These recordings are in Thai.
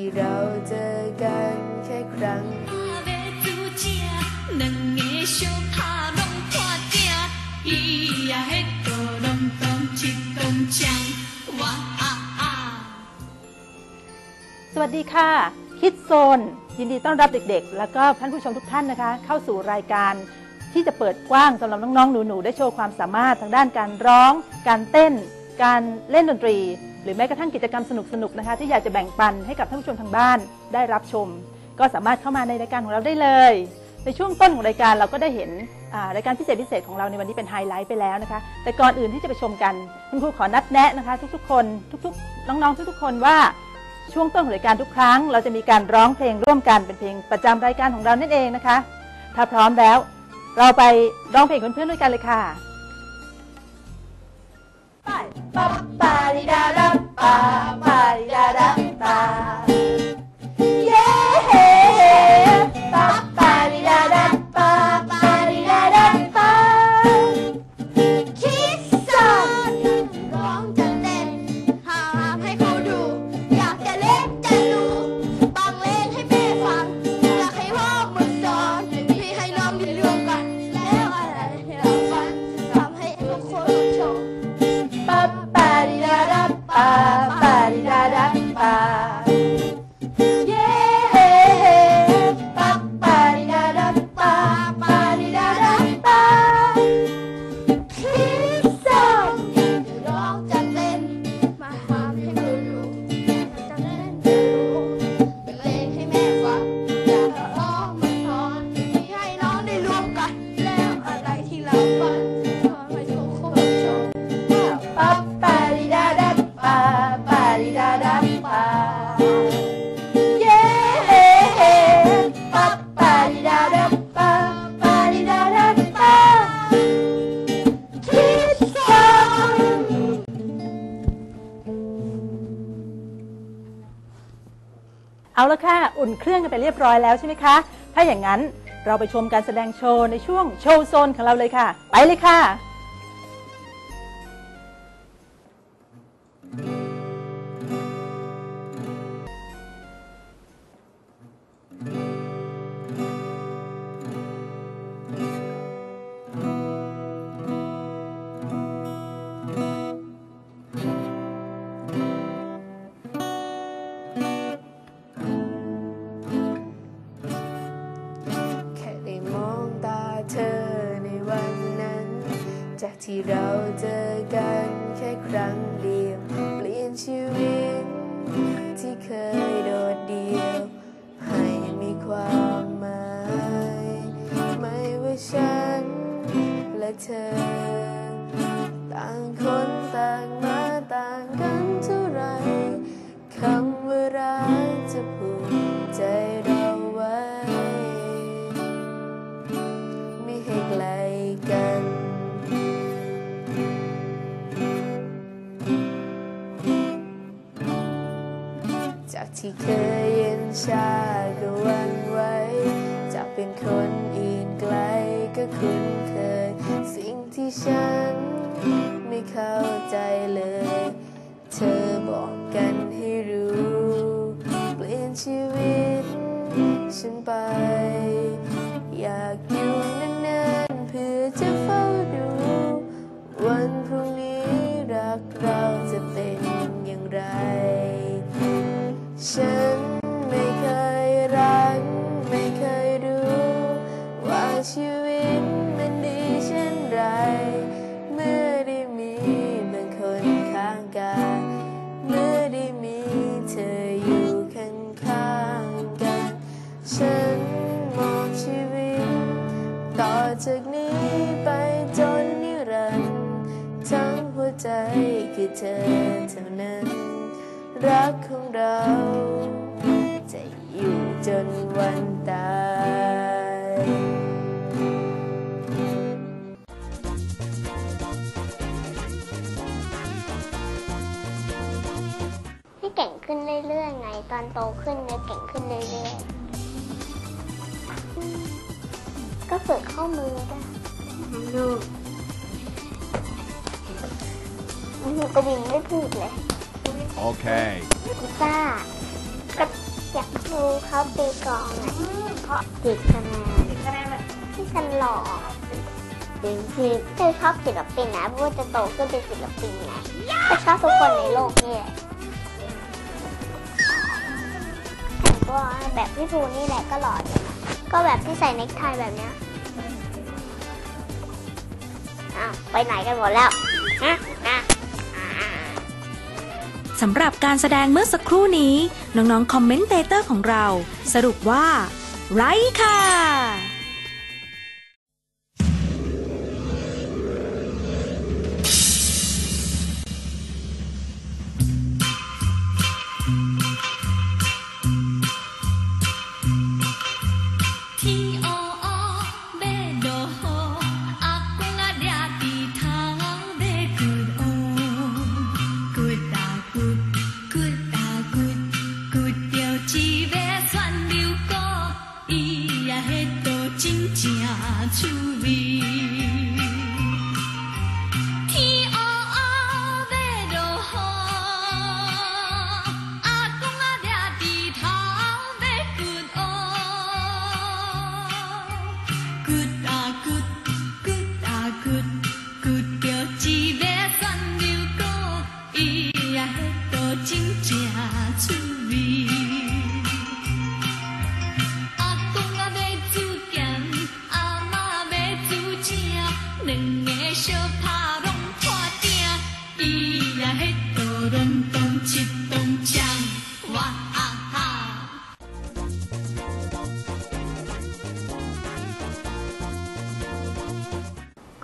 ที่เราเจอกันแค่ครั้ง สวัสดีค่ะ คิดโซน ยินดีต้อนรับเด็กๆ แล้วก็ท่านผู้ชมทุกท่านนะคะ เข้าสู่รายการที่จะเปิดกว้างสำหรับน้องๆ หนูๆ ได้โชว์ความสามารถทางด้านการร้อง การเต้น การเล่นดนตรี หรือแม้กระทั่งกิจกรรมสนุกๆ นะคะ ที่อยากจะแบ่งปันให้กับท่านผู้ชมทางบ้านได้รับชม ก็สามารถเข้ามาในรายการของเราได้เลย ในช่วงต้นของรายการเราก็ได้เห็นรายการพิเศษพิเศษของเราในวันนี้เป็นไฮไลท์ไปแล้วนะคะ แต่ก่อนอื่นที่จะไปชมกัน คุณครูขอนัดแนะนะคะ ทุกๆ คน ทุกๆ น้องๆ ทุกๆ คนว่า ช่วงต้นของรายการทุกครั้ง เราจะมีการร้องเพลงร่วมกันเป็นเพลงประจำรายการของเรานั่นเองนะคะ ถ้าพร้อมแล้ว เราไปร้องเพลงกับเพื่อนๆด้วยกันเลยค่ะไปปะปาริดาดาปาปาริดา เอาละค่ะ อุ่นเครื่องกันไปเรียบร้อยแล้วใช่ไหมคะ ถ้าอย่างนั้นเราไปชมการแสดงโชว์ในช่วงโชว์โซนของเราเลยค่ะ ไปเลยค่ะ ที่เราเจอกันแค่ครั้งเดียว เปลี่ยนชีวิต ที่เคยโดดเดี่ยว ให้มีความหมาย ไม่ว่าฉันและเธอ ต่างคนต่าง ที่เคยเย็นชาก็หวันไหวจากเป็นคนอื่นไกลก็คุ้นเคย สิ่งที่ฉันไม่เข้าใจเลย เธอบอกกันให้รู้ เปลี่ยนชีวิต ฉันไป อยากอยู่นานๆเพื่อจะเฝ้าดู วันพรุ่งนี้รักเรา ฉันไม่เคยรัก ไม่เคยรู้ ว่าชีวิตมันดีเช่นไร เมื่อได้มีบางคนข้างกายเมื่อได้มีเธออยู่ข้างๆกัน ฉันมองชีวิต ต่อจากนี้ไปจนนิรันดร์ทั้งหัวใจคือเธอเท่านั้น รักของเรา จะอยู่จนวันตายคเก่งขึ้นเรื่อยๆไง ตอนโตขึ้นเนี่ยเก่งขึ้นเรื่อยๆ ก็ฝึกข้อมือได้ลูกกวินไม่พูดเลย Okay. กีตาร์ก็อยากดูเขาตีกลองอะเพราะติดคะแนนที่ฉันหล่อจริงที่เธอชอบศิลปินนะเพราะว่าจะโตขึ้นเป็นศิลปินไงก็ชอบทุกคนในโลกนี่แหละแต่ก็แบบพี่ภูนี่แหละก็หล่อดีนะก็แบบที่ใส่เนคไทแบบเนี้ยอ้าวไปไหนกันหมดแล้วฮะนะอ่า สำหรับการแสดงเมื่อสักครู่นี้ น้องๆ คอมเมนเตเตอร์ของเรา สรุปว่า ไรค่ะ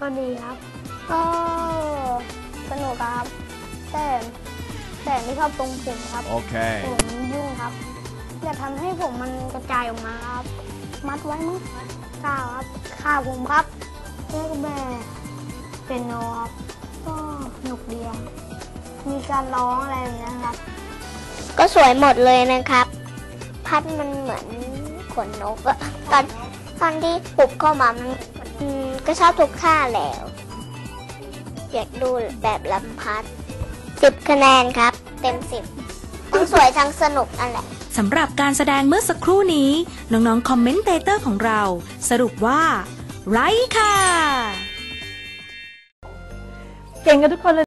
ก็ดีครับ ก็สนุกครับ แต่แต่ไม่ชอบตรงผมครับ Okay. ผมยุ่งครับ อย่าทำให้ผมมันกระจายออกมาครับ มัดไว้มั้งข้าวครับ ข้าวผมครับเล่นกับแม่เป็นโนครับ ก็สนุกดีครับ มีการร้องอะไรอย่างเงี้ยครับ ก็สวยหมดเลยนะครับ พัดมันเหมือนขนนกอะตอนตอนที่ปุบเข้ามามันอืมก็ชอบทุกท่าแล้ว อยากดูแบบลำพัดสิบคะแนนครับ เต็มสิบทั้งสวยทั้งสนุกนั่นแหละ สำหรับการแสดงเมื่อสักครู่นี้ น้องๆ คอมเมนเตเตอร์ของเรา สรุปว่า ไรค่ะ เก่งกันทุกคนเลย